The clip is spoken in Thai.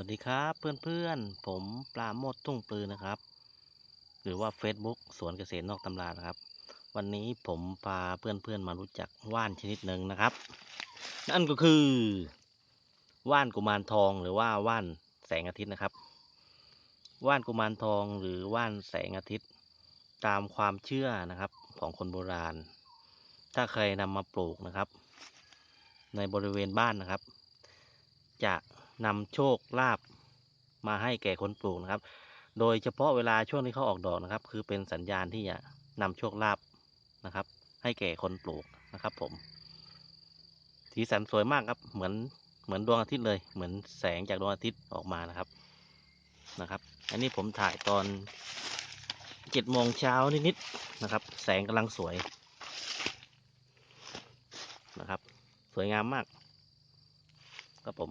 วัสดีครับเพื่อนๆ ผมปลาโมดทุ่งปืนนะครับ หรือว่า Facebook สวนเกษตรนอกตำรานะครับ วันนี้ผมพาเพื่อนๆมารู้จักว่านชนิดหนึ่งนะครับ นั่นก็คือ ว่านกุมารทองหรือว่าว่านแสงอาทิตย์นะครับ ว่านกุมารทองหรือว่านแสงอาทิตย์ ตามความเชื่อนะครับของคนโบราณ ถ้าใครนำมาปลูกนะครับ ในบริเวณบ้านนะครับจะ นำโชคลาภมาให้แก่คนปลูกนะครับ โดยเฉพาะเวลาช่วงที่เขาออกดอกนะครับ คือเป็นสัญญาณที่จะนำโชคลาภนะครับ ให้แก่คนปลูกนะครับ ผม สีสันสวยมากครับ เหมือนเหมือนดวงอาทิตย์เลย เหมือนแสงจากดวงอาทิตย์ออกมานะครับนะครับ อันนี้ผมถ่ายตอนเจ็ดโมงเช้านิดๆนะครับ แสงกำลังสวยนะครับ สวยงามมากครับผม